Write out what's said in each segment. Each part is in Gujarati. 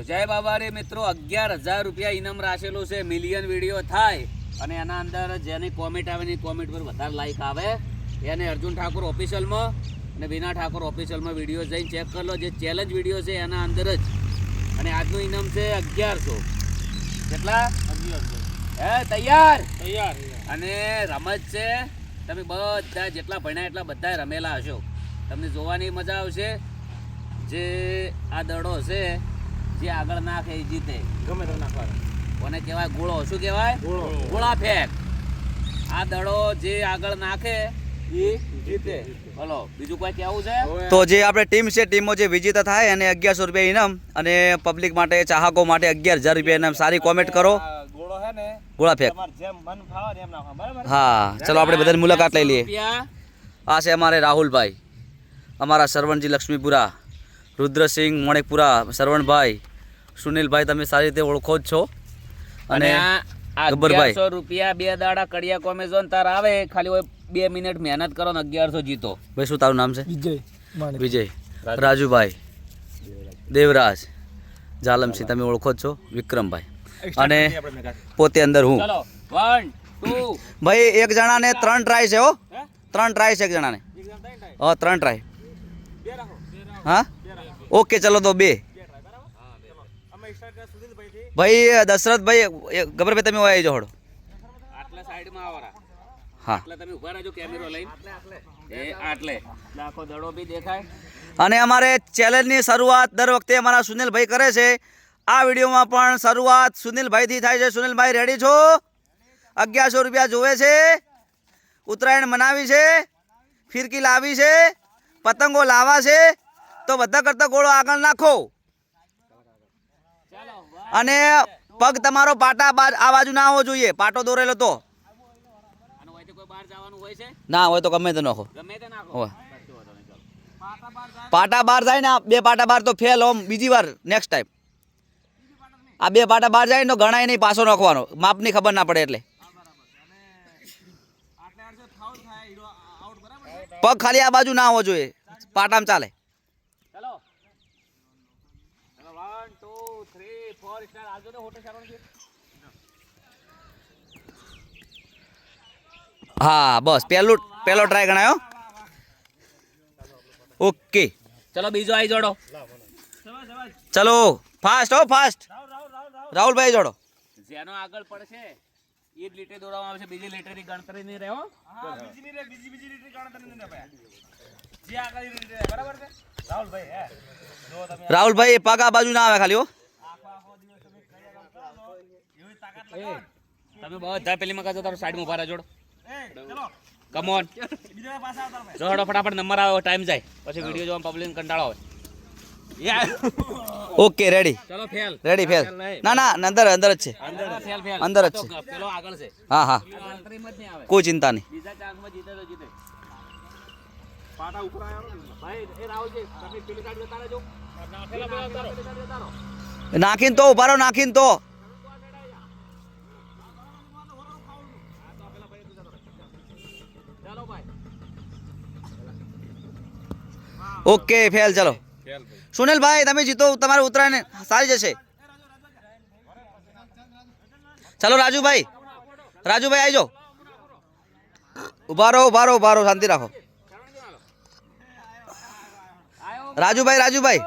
તો જય બાબા રે મિત્રો અગિયાર હજાર રૂપિયા ઇનામ રાખેલું છે મિલિયન વીડિયો થાય. અને એના અંદર જેની કોમેન્ટ આવે એની કોમેન્ટ પર વધારે લાઈક આવે. એને અર્જુન ઠાકોર ઓફિશિયલમાં અને વિના ઠાકોર ઓફિશિયલમાં વીડિયો જઈને ચેક કરી લો. જે ચેલેન્જ વીડિયો છે એના અંદર જ. અને આજનું ઇનામ છે અગિયારસો. કેટલા? હે તૈયાર? તૈયાર. અને રમત છે. તમે બધા જેટલા ભણ્યા એટલા બધા રમેલા હશો. તમને જોવાની મજા આવશે. જે આ દડો છે જે આગળ નાખે એ જીતે. ગમે તો નાખવાનું. કોને કહેવાય? ગોળો. શું કહેવાય? ગોળો. ગોળા ફેંક. આ દડો જે આગળ નાખે એ જીતે. હલો બીજું કોઈ કહેવું છે? તો જે આપણે ટીમ છે ટીમો જે વિજેતા થાય એને અગિયારસો રૂપિયા ઇનામ અને પબ્લિક માટે ચાહકો માટે અગિયાર હજાર રૂપિયા ઇનામ. સારી કોમેન્ટ કરો. ગોળો હે ને ગોળા ફેંક. તમારે જેમ મન ફાવે ને એમ નાખવા બરાબર? હા ચલો આપણે બધાની મુલાકાત લઈ લઈએ. આ છે અમારે રાહુલભાઈ. અમારા સરવણજી લક્ષ્મીપુરા રુદ્રસિંહ મણેકપુરા સરવણભાઈ સુનિલભાઈ તમે સારી રીતે ઓળખો જ છો. અને. અગિયારસો રૂપિયા બે દાડા કડિયા કોમેઝોન તાર આવે ખાલી હોય બે મિનિટ મહેનત કરો ને અગિયારસો જીતો. ભાઈ શું તારું નામ છે? વિજય વિજય. રાજુભાઈ. દેવરાજ. જાલમસિંહ તમે ઓળખો જ છો. વિક્રમભાઈ. અને પોતે અંદર હું. વન ટુ ભાઈ એક જણાને ત્રણ ટ્રાય છે હો. ત્રણ ટ્રાય છે એક જણાને. હા ત્રણ ટ્રાય હા? ઓકે ચલો તો બે. ભાઈ દશરથભાઈ ગબરભાઈ તમે આવી જાઓ આટલા સાઈડમાં હા. એટલે તમે ઊભા રહેજો કેમેરો લઈને. એ આટલે. આખો દડો બી દેખાય. અને અમારે ચેલેન્જની શરૂઆત દર વખતે અમારા સુનિલભાઈ કરે છે. આ વિડીયોમાં પણ શરૂઆત સુનિલભાઈથી થાય છે. સુનિલભાઈ રેડી છો? અગિયારસો રૂપિયા જોવે છે. ઉત્તરાયણ મનાવી છે. ફિરકી લાવી છે. પતંગો લાવા છે. તો બધા કરતા ગોળો આગળ નાખો. અને પગ તમારો પાટા બાજ આ બાજુ ના હોવો જોઈએ. પાટો દોરેલો તો. અને હોય તો કોઈ બહાર જવાનું હોય છે? ના હોય તો ગમે તે નાખો. પાટા બાર જાય. ને બે પાટા બાર તો ફેલ ઓમ બીજી વાર નેક્સ્ટ ટાઈમ આ બે પાટા બાર જાય ને તો ગણાય નહીં પાછો નાખવાનો. માપની ખબર ના પડે એટલે. પગ ખાલી આ બાજુ ના હોવો જોઈએ. પાટામાં ચલો ચલો વન ટુ થ્રી સ્ટાર આવજો ને હોટલ સારો હા બસ પહેલું પહેલો ટ્રાય ગણાયો? ઓકે ચલો બીજો આવી જોડો. ચલો ફાસ્ટ હો ફાસ્ટ રાહુલભાઈ જોડો. જેનો આગળ પડશે એ જ લીટે દોરવામાં આવશે. બીજી ગણતરી નહીં રહે બીજી ની રે, બીજી બીજી રીતે ગણતરી નહીં ભાઈ. જે આગળ બરાબર છે? રાહુલભાઈ હે. રાહુલભાઈ પગ આ બાજુ ના આવે ખાલી હો એવી તાકાત એ, તમે બધા પેલી માં કાજો તારો સાઈડમાં ઊભા રહેજો એ ચલો. કમોન બીજા પાછા આવતા જોડો ફટાફટ નંબર આવે ટાઈમ જાય. પછી વિડિયો જોવા પબ્લિક કંટાળો આવે. ઓકે રેડી ચલો ફેલ રેડી ફેલ ના ના અંદર અંદર જ છે. અંદર ફેલ ફેલ અંદર જ છે. પેલો આગળ છે. હા હા. કોઈ ચિંતા નહીં. બીજા ચાન્સમાં જીતે તો જીતે. પાટા ઉપર આવ્યો ભાઈ એ રાહુલજી તમે પેલી સાઈડ જતા રહેજો. સાઈડ નાખીને તો ઉભારો નાખીને તો. ઓકે, ફેલ, ચાલો. સુનિલભાઈ તમે જીતો, તમારે ઉતરાયણ સારી જશે. ચાલો, રાજુભાઈ. રાજુભાઈ આવી જાઓ. ઊભા રહો ઊભા રહો ઊભા રહો, શાંતિ રાખો. રાજુભાઈ રાજુભાઈ.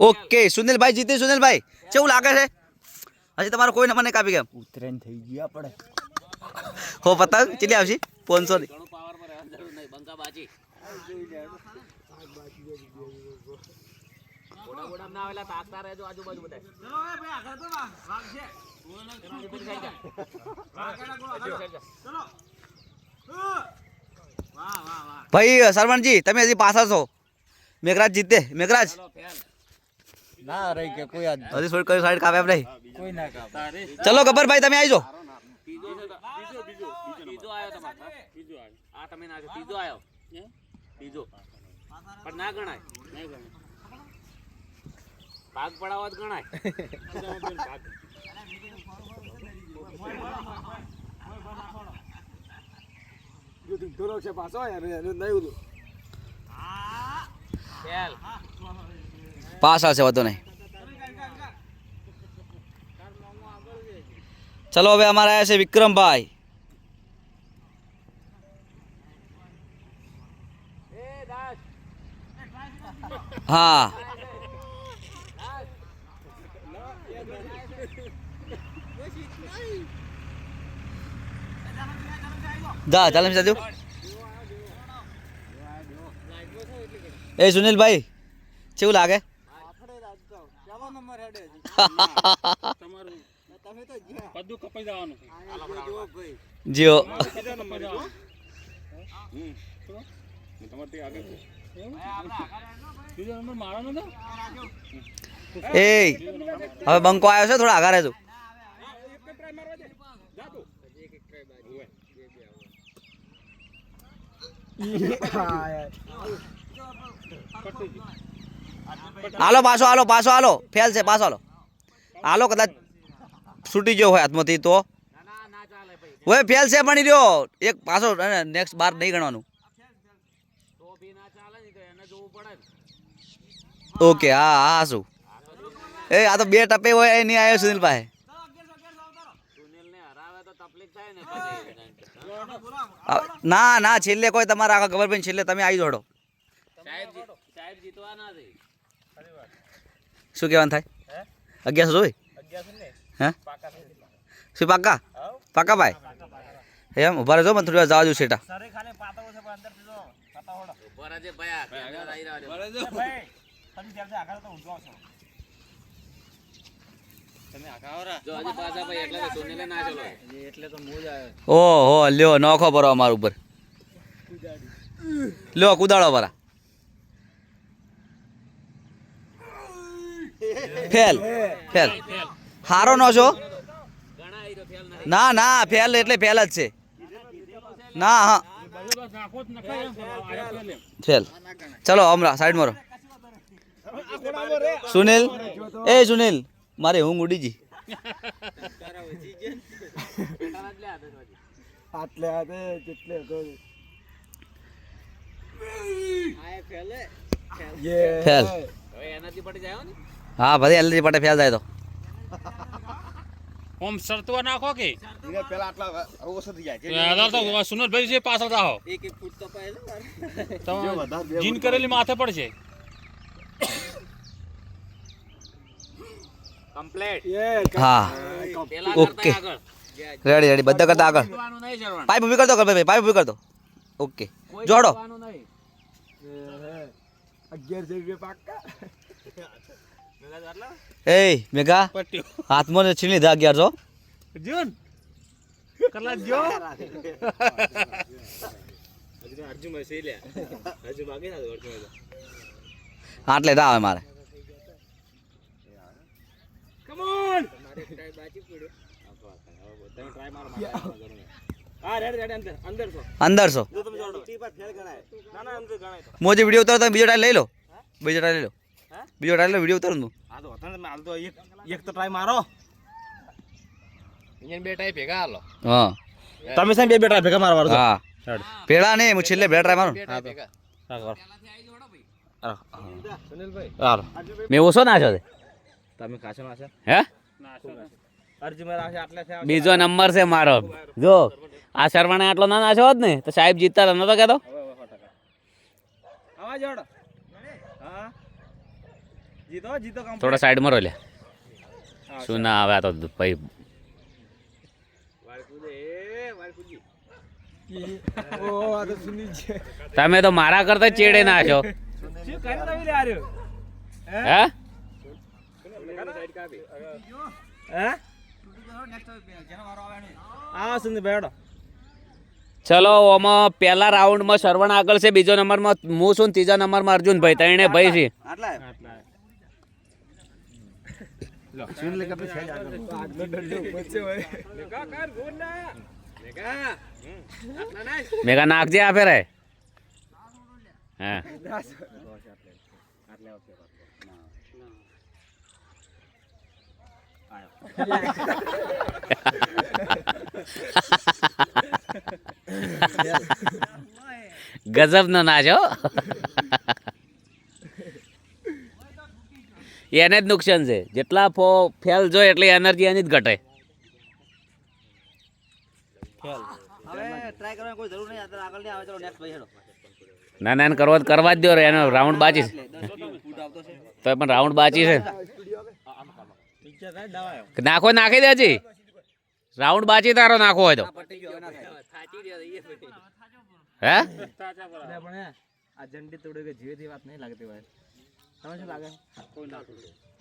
ઓકે, સુનિલભાઈ જીતે, સુનિલભાઈ. કેવું લાગે છે? હજી તમારો કોઈ નહીં કાપી ગયા. ઉતરેન થઈ ગયા આપણે. હો પતંગ કેટલી આવશે? પાંચસો ની. ભાઈ સરવણજી તમે હજી પાછા છો. મેઘરાજ જીતે. મેઘરાજ. ના રહી કે કોઈ આજ હજી થોડી કઈ સાઈડ કાપે આપણે કોઈ ના કાપે. ચલો ગબ્બરભાઈ તમે આવી બીજો બીજો બીજો બીજો આયો ત્રીજો બીજો આયો આ તમે ના બીજો આયો બીજો પણ ના ગણાય. નહીં ગણાય ભાગ પડાવવા જ ગણાય. ધૂનો છે પાછો યાર નહીં ઉડું ફેલ પાછળ આવશે વધુ નહીં. ચલો, હવે અમારે આવ્યા છે વિક્રમભાઈ. હા. દા ચાલે સાજુ એ સુનિલભાઈ, કેવું લાગે? હવે બંકો આવ્યો છે, થોડા આગળ રહેજો હાલો, પાછો હાલો પાછો હાલો. ફેલ છે, પાછો હાલો. હાલો કદાચ છૂટી ગયો હોય હાથમાંથી તો. હવે ફેલ છે પણ રહ્યો. એક પાછો નેક્સ્ટ બાર નહીં ગણવાનું. ઓકે હા હા શું? એ આ તો બે ટપે હોય એ નહીં આવ્યો સુનિલ સુનિલ ને ને છેલ્લે કોઈ તમારા આખા ગવર્મેન્ટ છેલ્લે તમે આવી જોડો. શું કહેવાનું થાય? અગિયારસો જોઈ? હે? શું પાક્કા? પાક્કા ભાઈ? એમ? ઊભા રહેજો, મને થોડી વાર જવા દઉં સેટા ઓહો, લ્યો, નોખો ભરો અમારા ઉપર. લ્યો કુદાડો ભરા. ફેલ. ફેલ. હારો નો છો ના ના ફેલ એટલે ફેલ જ છે. ના હા. ફેલ. ચલો હમણાં સાઈડ મારો સુનિલ. એ સુનિલ મારે હું ઉડી જી ફેલ. એનાથી પડી જાય ને. હા ભલે એલજી પટે ફેલ જાય તો. ઓમ સરતવા નાખો કે? પેલા આટલા ઓછો થઈ જાય આદર તો સુનલભાઈ છે પાછળ રાહો. એક એક ફૂટ કપાય તો જીન કરેલી માથે પડશે. કમ્પ્લીટ હા. પેલા ઓકે. રેડી રેડી બધા કરતા આગળ. પાઇપ ઊભી કરતો ભાઈ પાઇપ ઊભી કરતો ઓકે જોડો. નહીં. રૂપિયા પાક્કા. એ મેઘા હાથમાં છીન લીધા અગિયારસો. જૂન કલાક જો આટલે ના આવે મારે. અંદરસો. મોજી વીડિયો ઉતારો તમે બીજો ટાઈમ લઈ લો. બીજો ટાઈમ લઈ લો? બીજો ટાઈમ વીડિયો ઉતારું તું હા તો હતા ને હાલ તો એક એક તો ટ્રાય મારો. હા. તમે સાહેબ બે બે ટ્રાય ભેગા મારવા હા. પેલા ને હું છેલ્લે બે ટ્રાય મારું. મેં ઓછો નાખ્યો છે. તમે ખાશો ના છો? હે? અરજી મારા છે આટલે બીજો નંબર છે મારો. જો આ શર્માને આટલો ના નાખ્યો હોત ને તો સાહેબ જીતતા નતો કહેતો? અવાજ જોડો હા જીતો જીતો કમ થોડા સાઈડમાં રહો લે. શું ના આવે આ તો ભાઈ. ઓ આ તો સુની છે. તમે તો મારા કરતા ચેડે ના છો. શું કરી તમે લે આર્યો હે? હે? આ સુની બેડો ચલો ઓમાં પહેલા રાઉન્ડમાં શરવણ આગળ છે બીજો નંબરમાં હું છું ને ત્રીજા નંબરમાં અર્જુનભાઈ ત્રણે ભાઈ છે. આટલા લો સુન લે કપે છે આગળ આગળ ડંડો પછે હોય મેગા કર ગોલ ના મેગા મેગા નાખજે આ ફેરે હા ગજબ નો નાચ હો એને જ નુકસાન છે. જેટલા ફો ફેલ જોઈએ એટલી એનર્જી એની જ ઘટે. ના ના, એને કરવા કરવા જ દો એનો રાઉન્ડ બાચી તો પણ રાઉન્ડ બાચી છે. નાખો, નાખી દે હજી. રાઉન્ડ બાચી તારો નાખો હોય તો. હે? આ જંડી તોડે કે જીવે વાત નહીં લાગતી ભાઈ. તમે શું લાગે?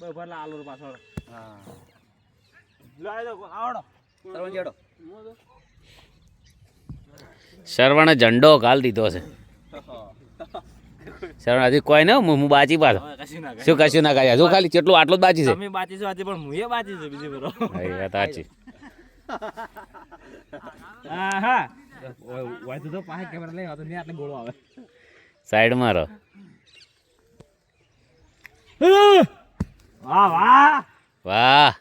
બસ ભરલા આલુ પાછળ. હા. શરવણે ઝંડો ગાલ દીધો છે. શરવણ હજી કોઈ ને હું બાચી પાછો. શું કશું ના કર્યા જો ખાલી કેટલું આટલું જ બાચી છે. અમે બાચી છું આજે પણ હું એ બાચી છું બીજી બરો હા, વાત સાચી. હા હા વાય તો પાસે કેમેરા લઈ આવતો ને આટલે ગોળો આવે. સાઈડમાં રહો. વાહ વાહ. વાહ.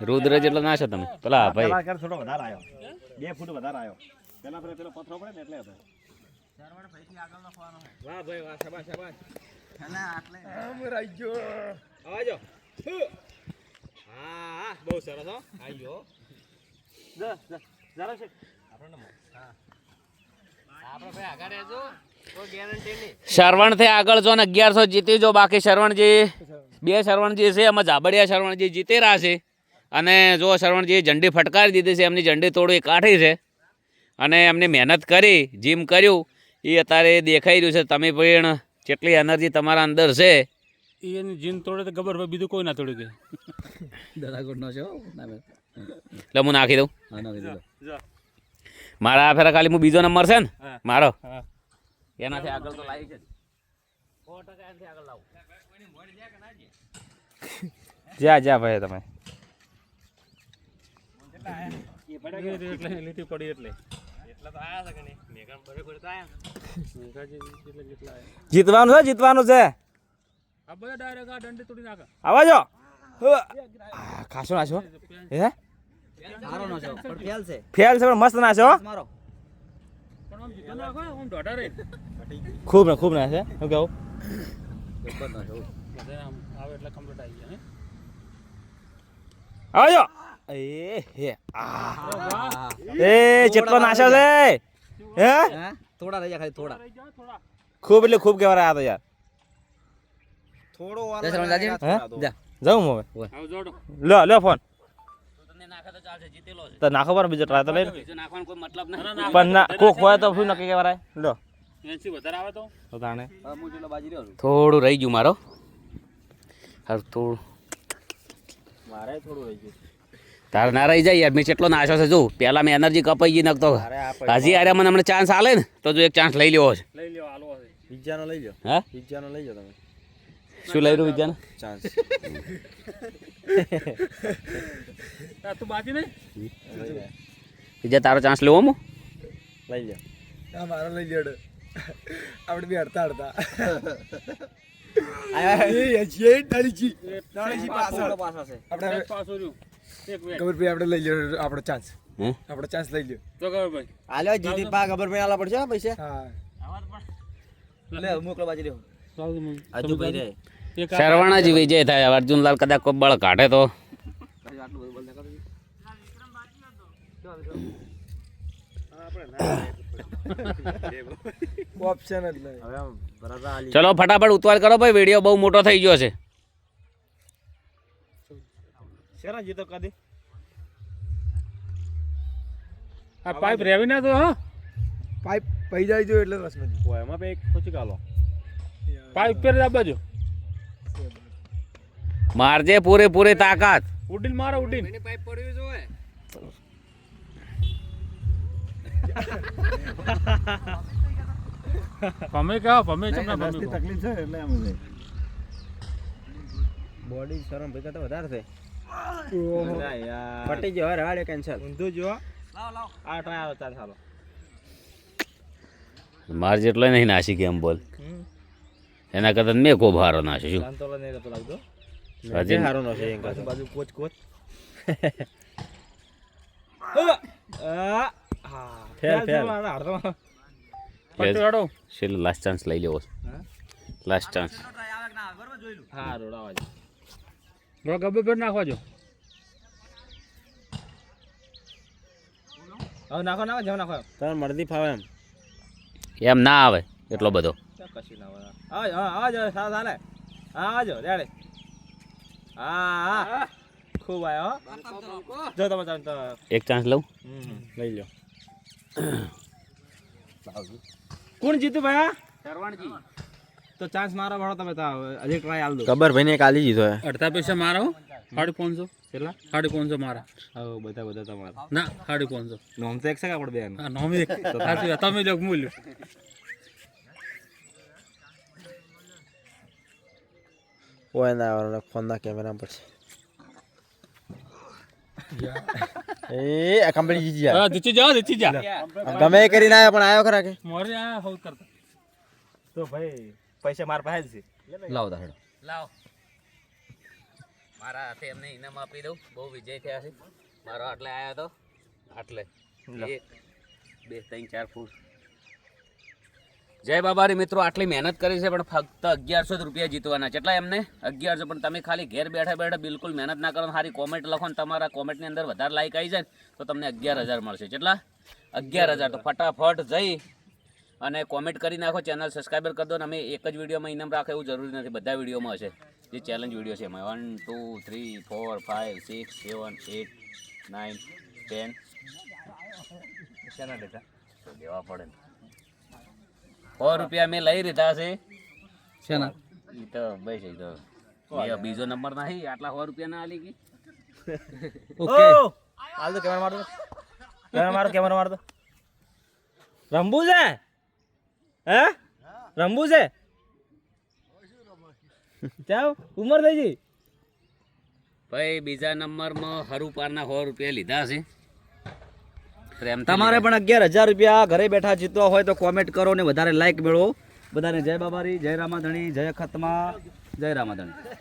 રુદ્ર જેટલો ના છો તમે. પેલા ભાઈ. પેલા થોડો વધારે આવ્યો બે ફૂટ વધારે આવ્યો પેલા પેલા પેલો પથરો પડે ને એટલે હતો વાહ ભાઈ વાહ શાબાશ શાબાશ. ના ગયો આવાજો હા. હા બહુ સરસ હો. આઈ ગયો જા જા. જરા છે આપણને આપણે ભાઈ આગળ રહેજો કોઈ ગેરંટી નહીં શરવણથી આગળ જો ને અગિયારસો જીતી જો બાકી શરવણજી બે શરવણજી છે એમાં ઝાબડિયા શરવણજી જીતી રહ્યા છે. અને જો શરવણજી ઝંડી ફટકારી દીધી છે એમની ઝંડી થોડી કાઢી છે. અને એમની મહેનત કરી જીમ કર્યું. એ અત્યારે દેખાઈ રહ્યું છે તમે પણ કેટલી એનર્જી તમારા અંદર છે. એની જીન તોડે તો ખબર ભાઈ બીજું કોઈ ના તોડી દે દરાકોટનો છો? ના એટલે હું નાખી દઉં. નાખી ના કીધું મારા ફેરા ખાલી હું બીજો નંબર છે ને મારો. એનાથી આગળ તો લાવી છે. જ્યાં ટકા એનાથી આગળ લાવું જા જા ભાઈ તમે. એટલે લીટી પડી એટલે જીતવાનું છે જીતવાનું છે. આ બધા ડાયરેક્ટ આ દંડી તોડી નાખે. આવાજો. ખાશો નાશો. હે? ફેલ છે પણ મસ્ત ના છે પણ આમ જીતો નાખો આમ દોઢા રે ખૂબ ને ખૂબ શું જબરનો છો બધા આમ આવે એટલે કમ્પ્લીટ આવી જાય ને આવાજો. એ હે. આ એ જેટલો નાશો છે. હે? હા? થોડા રહી ખાલી થોડા. થોડા ખૂબ એટલે ખૂબ કેવા રહ્યા તો યાર હે? જાઉં હવે. જોડો લ્યો લ્યો ફોન. તો ચાલશે જીતેલો છે. તો નાખો પણ બીજો ટ્રાય તો લઈ લો. બીજો નાખવાનો કોઈ મતલબ ના, નહીં પણ ના કોક હોય તો શું નક્કી કહેવાય? લ્યો એનસી વધારે આવે તો? તો તાણે. હું જેટલો બાજી રહ્યો છું થોડું રહી ગયું મારો. હારું થોડું. મારે થોડું રહી ગયું. તારે ના રહી જાય યાર મેં કેટલો નાશો છે જો. પહેલા મેં એનર્જી કપાઈ ગઈ નખતો હજી અરે મને હમણાં ચાન્સ આલે ને તો જો એક ચાન્સ લઈ લેવો છે લઈ લ્યો આલો છે બીજાનો લઈ લો હા? બીજાનો લઈ લો તમે. શું લઈ રહ્યું બીજાનો ચાન્સ તું બાકી નહીં? બીજા તારો ચાન્સ લેવો મો લઈ લો મારો લઈ લેડો આપણે બી હડતા હડતા. પાછો પાછો આપણે એક પાછો રહ્યું. એક વેટ ખબરભાઈ આપણે લઈ લ્યો આપણો ચાન્સ હે? આપણો ચાન્સ લઈ લ્યો. જો ખબર ભાઈ જીતી પા ખબર પડી આલા પડશે હો પૈસા. હા. લે હું બાજી રહ્યો. આજુ ભાઈ રે. આ- શરવણ જ વિજય થાય. અર્જુનલાલ કદાચ કોઈ બળ કાઢે તો. જ ચલો ફટાફટ ઉતવાર કરો ભાઈ. વીડિયો બહુ મોટો થઈ ગયો છે. કદી આ પાઇપ રેવી ના તો હા. પાઇપ પૈ જાય જો એટલે રસ નથી. એમાં એક પછી કાલો પાઇપ પર જ બાજુ મારજે પૂરેપૂરી તાકાત. ઉડીન મારો ઉડીન. પાઇપ પડ્યું જોવે ભમે કહો ભમે ચમ ના ભમે તકલીફ છે એટલે એમ છે બોડી શરમ ભેગા તો વધારે છે. પટી ગયો હવે રવાડે કેન્સલ ઊંધું જો લાવ લાવ. આ ટ્રાય આવે ચાલ ચાલો માર જેટલો નહીં નાસી કેમ બોલ. એના કરતાં મેં ખૂબ ભારો નાસી શું? હજી સારો નો છે બાજુ બાજુ કોચ કોચ. પટ્ટો હેડો છેલ્લો લાસ્ટ ચાન્સ લઈ લેવો. લાસ્ટ ચાન્સ હા રોડાવા છે ગબ્બે પેટ નાખવા જો હવે નાખો નાખો જેમ નાખો તને મરદી ફાવે એમ. એમ ના આવે એટલો બધો. કશી ના આવે. આવ ચાલે હા આવજો રેડે. હા હા. ખૂબ આયો. જો તમે એક ચાન્સ લઉં? હમ. લઈ લો કોણ જીતું ભાઈ શરવણજી. તો ચાન્સ મારો ભણો તમે તો હજી ટ્રાય આલ દો. ખબર ભાઈ ને કાલી જીતો હે. અડધા પૈસા મારો સાડી પાંચસો. કેટલા? સાડી પાંચસો મારા. હા બધા બધા તમારા. ના સાડી પાંચસો. નોમ તો એક છે કે આપણે બેન? હા નોમી સાચી વાત. તમે લોક મૂલ્યો ઓય ના આવવાનો ફોન ના કેમેરા પર છે એ આ કંપની જીતી જાય હા દીચી જા દીચી જા ગમે કરીને આવ્યો પણ આવ્યો ખરા કે મોરે આ હોલ કરતા તો ભાઈ પૈસા માર પાસે જ છે લાવો હેડો લાવ મારા હાથે એમને ઇનામ આપી દઉં બહુ વિજય થયા છે મારો આટલે આવ્યો તો આટલે એક બે ત્રણ ચાર ફૂટ જય બાબારી મિત્રો આટલી મહેનત કરી છે પણ ફક્ત અગિયારસો જ રૂપિયા જીતવાના છે. એટલા એમને અગિયારસો પણ તમે ખાલી ઘેર બેઠા બેઠા બિલકુલ મહેનત ના કરો સારી કોમેન્ટ લખો ને તમારા કોમેન્ટની અંદર વધારે લાઈક આવી જાય તો તમને અગિયાર હજાર મળશે. કેટલા અગિયાર હજાર. તો ફટાફટ જઈ અને કોમેન્ટ કરી નાખો ચેનલ સબસ્ક્રાઈબર કરી દો ને અમે એક જ વિડીયોમાં ઇનામ રાખે એવું જરૂરી નથી. બધા વિડીયોમાં હશે. જે ચેલેન્જ વીડિયો છે એમાં. One two three four five six seven eight nine ten દેવા પડે ને. સો રૂપિયા મેં લઈ લીધા છે. શેના? એ તો બસ એ તો બીજો નંબર નહીં આટલા સો રૂપિયા ના આલી ગઈ ઓકે. હાલ તો કેમેરા મારતો કેમેરા મારો કેમેરા મારતો રંબુ છે? હે? રંબુ છે? ચાવ ઉમર થઈ ગઈ. ભાઈ બીજા નંબરમાં હરુપારના સો રૂપિયા લીધા છે. તમારે પણ અગિયાર હજાર રૂપિયા ઘરે બેઠા જીતવા હોય તો કોમેન્ટ કરો ને વધારે લાઈક મેળવો. બધાને જય બાબારી જય રામાધણી જય ખતમા જય રામાધણી.